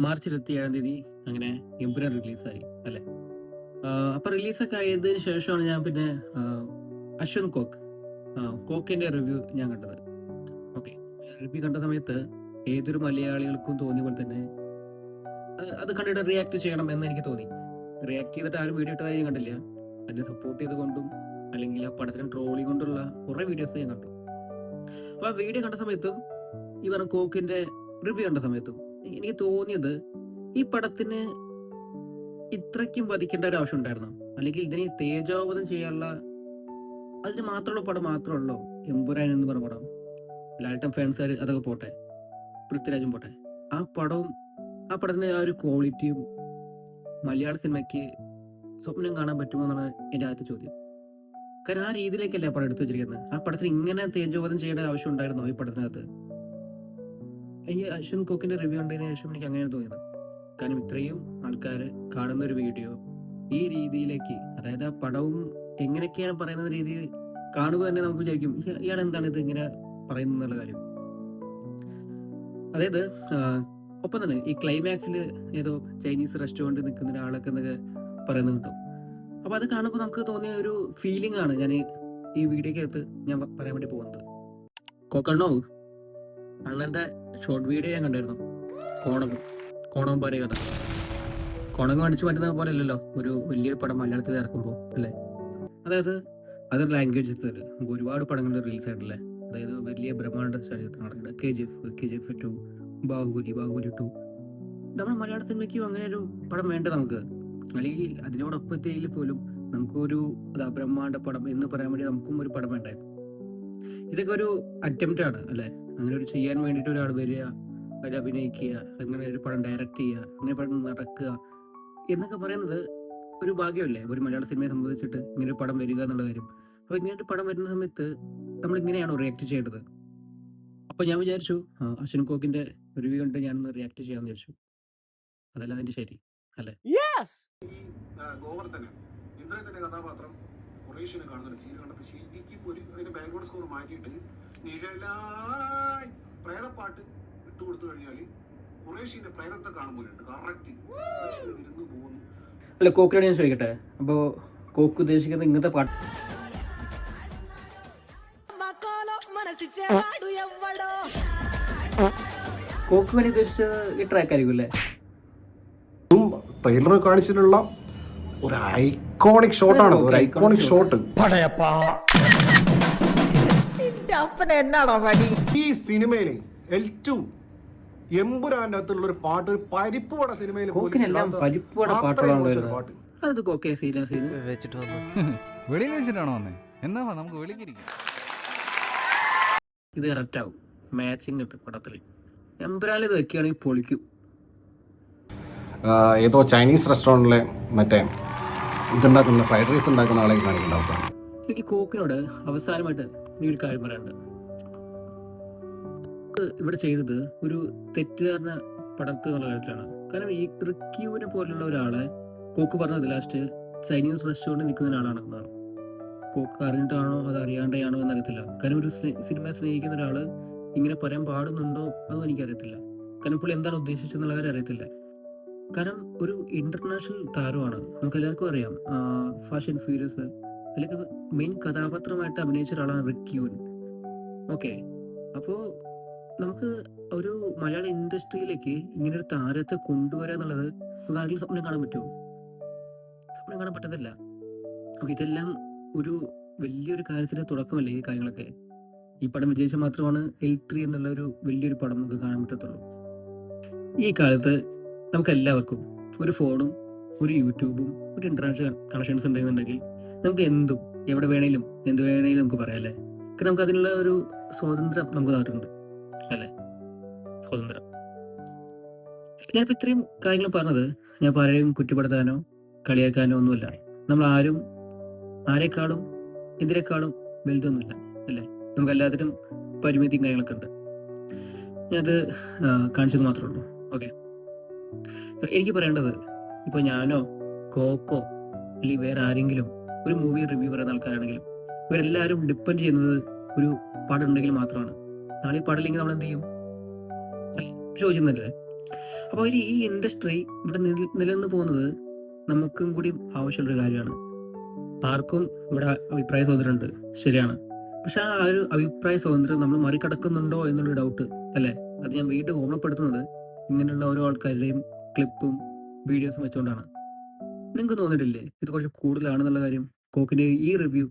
March ഇരുപത്തി ഏഴാം തീയതി അങ്ങനെ എമ്പുരാൻ റിലീസായി അല്ലെ? അപ്പൊ റിലീസൊക്കെ ആയതിനു ശേഷമാണ് ഞാൻ പിന്നെ അശ്വിൻ കോക്ക് കോക്കിന്റെ റിവ്യൂ ഞാൻ കണ്ടത്. ഓക്കെ. റിവ്യൂ കണ്ട സമയത്ത് ഏതൊരു മലയാളികൾക്കും തോന്നിയ പോലെ തന്നെ അത് കണ്ടിട്ട് റിയാക്ട് ചെയ്യണം എന്ന് എനിക്ക് തോന്നി. റിയാക്ട് ചെയ്തിട്ട് ആരും വീഡിയോ ഇട്ടതായി ഞാൻ കണ്ടില്ല. അതിനെ സപ്പോർട്ട് ചെയ്തുകൊണ്ടും അല്ലെങ്കിൽ ആ പടത്തിന് ട്രോളി കൊണ്ടുള്ള കുറെ വീഡിയോസ് ഞാൻ കണ്ടു. അപ്പൊ ആ വീഡിയോ കണ്ട സമയത്തും ഈ പറഞ്ഞ കോക്കിന്റെ റിവ്യൂ കണ്ട സമയത്തും എനിക്ക് തോന്നിയത് ഈ പടത്തിന് ഇത്രയ്ക്കും വധിക്കേണ്ട ഒരു ആവശ്യം ഉണ്ടായിരുന്നു? അല്ലെങ്കിൽ ഇതിനെ തേജോവധം ചെയ്യാനുള്ള അതിന് മാത്രമുള്ള പടം മാത്രമുള്ളൂ? എമ്പുരാൻ എന്ന് പറഞ്ഞ പടം. ലാൽട്ടം ഫാൻസുകാർ അതൊക്കെ പോട്ടെ. പൃഥ്വിരാജും പോട്ടെ. ആ പടവും ആ പടത്തിന്റെ ആ ഒരു ക്വാളിറ്റിയും മലയാള സിനിമയ്ക്ക് സ്വപ്നം കാണാൻ പറ്റുമോ എന്നാണ് എന്റെ ആദ്യത്തെ ചോദ്യം. കാരണം ആ രീതിയിലേക്കല്ലേ പടം എടുത്തു വെച്ചിരിക്കുന്നത്? ആ പടത്തിന് ഇങ്ങനെ തേജോവധം ചെയ്യേണ്ട ആവശ്യം ഉണ്ടായിരുന്നോ ഈ പടത്തിനകത്ത്? ഈ അശ്വൻ കോക്കിന്റെ റിവ്യൂ കണ്ടതിന് ശേഷം എനിക്ക് അങ്ങനെയാണ് തോന്നിയത്. കാരണം ഇത്രയും ആൾക്കാർ കാണുന്ന ഒരു വീഡിയോ ഈ രീതിയിലേക്ക് അതായത് ആ പടവും എങ്ങനെയൊക്കെയാണ് പറയുന്ന രീതിയിൽ കാണുക തന്നെ നമുക്ക് വിചാരിക്കും ഇയാൾ എന്താണ് ഇത് ഇങ്ങനെ പറയുന്നത് കാര്യം. അതായത് ഒപ്പം തന്നെ ഈ ക്ലൈമാക്സിൽ ഏതോ ചൈനീസ് റെസ്റ്റോറന്റ് നിൽക്കുന്ന ഒരാളൊക്കെ എന്നൊക്കെ പറയുന്നത് കിട്ടും. അപ്പൊ അത് കാണുമ്പോൾ നമുക്ക് തോന്നിയ ഒരു ഫീലിംഗ് ആണ് ഞാൻ ഈ വീഡിയോക്കകത്ത് ഞാൻ പറയാൻ വേണ്ടി പോകുന്നത്. കോക്കണ്ണോ അണ്ണന്റെ ഷോർട്ട് വീഡിയോ ഞാൻ കണ്ടായിരുന്നു. കോണകം കോണകം പോലെ കഥ. കോണകം അടിച്ചു മാറ്റുന്ന പോലെ അല്ലല്ലോ ഒരു വലിയൊരു പടം മലയാളത്തിൽ ഇറക്കുമ്പോൾ അല്ലേ? അതായത് അതർ ലാംഗ്വേജ് നമുക്ക് ഒരുപാട് പടങ്ങൾ റിലീസ് ആയിട്ടില്ലേ? അതായത് വലിയ ബ്രഹ്മാണ്ഡ ചലച്ചിത്രങ്ങളുണ്ട് K G F K G F two Baahubali Baahubali two നമ്മുടെ മലയാള സിനിമയ്ക്കും അങ്ങനെ ഒരു പടം വേണ്ട നമുക്ക്? അല്ലെങ്കിൽ അതിനോടൊപ്പത്തിൽ പോലും നമുക്കൊരു അതാ ബ്രഹ്മാണ്ഡ പടം എന്ന് പറയാൻ വേണ്ടി നമുക്കും ഒരു പടം വേണ്ടായിരുന്നു ഇതൊക്കെ ഒരു അറ്റംപ്റ്റ് ആണ് അല്ലേ? അങ്ങനെ ഒരു ചെയ്യാൻ വേണ്ടിയിട്ട് ഒരാൾ വരിക അതിൽ അഭിനയിക്കുക അങ്ങനെ ഒരു പടം ഡയറക്റ്റ് ചെയ്യുക അങ്ങനെ പടം നടക്കുക എന്നൊക്കെ പറയുന്നത് ഒരു ഭാഗ്യമല്ലേ? ഒരു മലയാള സിനിമയെ സംബന്ധിച്ചിട്ട് ഇങ്ങനെ ഒരു പടം വരിക എന്നുള്ള കാര്യം. അപ്പോൾ ഇങ്ങനെ ഒരു പടം വരുന്ന സമയത്ത് നമ്മൾ ഇങ്ങനെയാണോ റിയാക്ട് ചെയ്യേണ്ടത്? അപ്പോൾ ഞാൻ വിചാരിച്ചു ആ, അശ്വിൻ കോക്കിന്റെ റിവ്യൂ കണ്ട് ഞാനൊന്ന് റിയാക്ട് ചെയ്യാൻ വിചാരിച്ചു. അതല്ല അതിന്റെ ശരി അല്ലേ? ഗോവർദ്ധന്. ഇന്ദ്രത്തിന്റെ കഥാപാത്രം. കൊട്ടേഷൻ കാണുന്ന സീൻ കണ്ടപ്പോൾ ശരിക്കും ഒരു അതിന്റെ ബാക്ക്ഗ്രൗണ്ട് സ്കോർ മാറ്റിയിട്ട് നിഴലായി പ്രേതപ്പാട്ട് ഇട്ട് കൊടുത്തു കഴിഞ്ഞാൽ കുറേശ്ശിന്റെ പ്രേതത്തെ കാണുമ്പോഴുണ്ട് കറക്റ്റ് വിരുന്ന് പോകുന്നു. അല്ല കോക്കിനോട് ഞാൻ ചോദിക്കട്ടെ? അപ്പോൾ കോക്ക് ഉദ്ദേശിക്കുന്ന ഇങ്ങനത്തെ പാട്ട് കോക്ക് വേണ്ടി ഉദ്ദേശിച്ചത് ഈ ട്രാക്ക് ആയിരിക്കും അല്ലേ? ട്രെയിലർ കാണിച്ചിട്ടുള്ള ഒരു ഐ ഐക്കോണിക് ഷോട്ടാണ് ഒരു ഐക്കോണിക് ഷോട്ട് ഈ സിനിമയിലെ എൽ ടു എമ്പുരാന്റെ അകത്തുള്ള ഒരു പാട്ട് ഒരു പരിപ്പുവട സിനിമയിൽ പാട്ട്. വെച്ചിട്ട് വന്നു? വെളിയിൽ വെച്ചിട്ടാണോ വന്നേ? എന്നാ നമുക്ക് വെളിക്കിരിക്കാം ഇത് കറക്റ്റ് ആവും. മാച്ചിങ് കിട്ടും പടത്തിൽ എമ്പുരാൻ ഇത് വെക്കുകയാണെങ്കിൽ പൊളിക്കും. ഏതോ ചൈനീസ് റെസ്റ്റോറന്റിലെ മറ്റേ ഇതുണ്ടാക്കുന്ന ഫ്രൈഡ് റൈസ് ഉണ്ടാക്കുന്ന ആളെ കാണിക്കേണ്ട അവസാനം. എനിക്ക് കോക്കിനോട് അവസാനമായിട്ട് ഈ ഒരു കാര്യം പറയാനുണ്ട്. ഇവിടെ ചെയ്തത് ഒരു തെറ്റിദ്ധാരണ പടർത്തുന്നുള്ള കാര്യത്തിലാണ്. കാരണം ഈ റിക്യൂവിനെ പോലുള്ള ഒരാളെ കോക്ക് പറഞ്ഞത് ലാസ്റ്റ് ചൈനീസ് റെസ്റ്റോറന്റ് നിൽക്കുന്ന ഒരാളാണെന്നാണ്. കോക്ക് അറിഞ്ഞിട്ടാണോ അത് അറിയാണ്ടാണോ എന്നറിയത്തില്ല. കാരണം ഒരു സ്നേ- സിനിമയെ സ്നേഹിക്കുന്ന ഒരാൾ ഇങ്ങനെ പറയാൻ പാടുന്നുണ്ടോ അതും എനിക്കറിയത്തില്ല. കാരണം പുള്ളി എന്താണ് ഉദ്ദേശിച്ചെന്നുള്ള കാര്യം അറിയത്തില്ല. കാരണം ഒരു ഇന്റർനാഷണൽ താരമാണ്. നമുക്ക് എല്ലാവർക്കും അറിയാം ഫാഷൻ ഫ്യൂരിയസ് അതിലൊക്കെ മെയിൻ കഥാപാത്രമായിട്ട് അഭിനയിച്ച ഒരാളാണ് റിക്യൂൻ ഓക്കെ അപ്പോൾ നമുക്ക് ഒരു മലയാള ഇൻഡസ്ട്രിയിലേക്ക് ഇങ്ങനെ ഒരു താരത്തെ കൊണ്ടുവരിക എന്നുള്ളത് നമുക്ക് ആരെങ്കിലും സ്വപ്നം കാണാൻ പറ്റുമോ? സ്വപ്നം കാണാൻ പറ്റത്തില്ല. ഇതെല്ലാം ഒരു വലിയൊരു കാര്യത്തിന്റെ തുടക്കമല്ലേ ഈ കാര്യങ്ങളൊക്കെ? ഈ പടം വിജയിച്ചാൽ മാത്രമാണ് എൽ ത്രീ എന്നുള്ള ഒരു വലിയൊരു പടം നമുക്ക് കാണാൻ പറ്റത്തുള്ളൂ. ഈ കാലത്ത് നമുക്ക് എല്ലാവർക്കും ഒരു ഫോണും ഒരു യൂട്യൂബും ഒരു ഇന്റർനാഷണൽ കണക്ഷൻസ് ഉണ്ടെന്നുണ്ടെങ്കിൽ നമുക്ക് എന്തും എവിടെ വേണേലും എന്ത് വേണേലും നമുക്ക് പറയാം അല്ലേ? കാരണം നമുക്ക് അതിനുള്ള ഒരു സ്വാതന്ത്ര്യം നമുക്ക് നാട്ടിലുണ്ട് അല്ലേ? സ്വാതന്ത്ര്യം. ഞാനിപ്പോൾ ഇത്രയും കാര്യങ്ങൾ പറഞ്ഞത് ഞാൻ പലരെയും കുറ്റപ്പെടുത്താനോ കളിയാക്കാനോ ഒന്നുമില്ല. നമ്മൾ ആരും ആരെക്കാളും ഇതിനേക്കാളും വലുതൊന്നുമില്ല അല്ലേ? നമുക്ക് എല്ലാത്തിനും പരിമിതിയും കാര്യങ്ങളൊക്കെ ഉണ്ട്. ഞാനത് കാണിച്ചത് മാത്രമേ ഉള്ളൂ. ഓക്കെ. എനിക്ക് പറയേണ്ടത് ഇപ്പൊ ഞാനോ കോക്കോ അല്ലെങ്കിൽ വേറെ ആരെങ്കിലും ഒരു മൂവി റിവ്യൂ പറയുന്ന ആൾക്കാരാണെങ്കിലും ഇവരെല്ലാവരും ഡിപ്പെൻഡ് ചെയ്യുന്നത് ഒരു പടം ഉണ്ടെങ്കിൽ മാത്രമാണ്. നാളെ ഈ പടമില്ലെങ്കിൽ നമ്മൾ എന്ത് ചെയ്യും? ചോദിക്കുന്നില്ലേ അപ്പോൾ ഈ ഇൻഡസ്ട്രി ഇവിടെ നിലനിന്ന് പോകുന്നത് നമുക്കും കൂടി ആവശ്യമുള്ളൊരു കാര്യമാണ്. ആർക്കും ഇവിടെ അഭിപ്രായ സ്വാതന്ത്ര്യമുണ്ട് ശരിയാണ്. പക്ഷെ ആ ഒരു അഭിപ്രായ സ്വാതന്ത്ര്യം നമ്മൾ മറികടക്കുന്നുണ്ടോ എന്നുള്ള ഡൗട്ട് അല്ലേ? അത് ഞാൻ വീണ്ടും ഓർമ്മപ്പെടുത്തുന്നത് ഇങ്ങനെയുള്ള ഓരോ ആൾക്കാരുടെയും ക്ലിപ്പും വീഡിയോസും വെച്ചുകൊണ്ടാണ് നിങ്ങൾക്ക് തോന്നിയിട്ടില്ലേ ഇത് കുറച്ച് കൂടുതലാണെന്നുള്ള കാര്യം? കോക്കിന്റെ ഈ റിവ്യൂ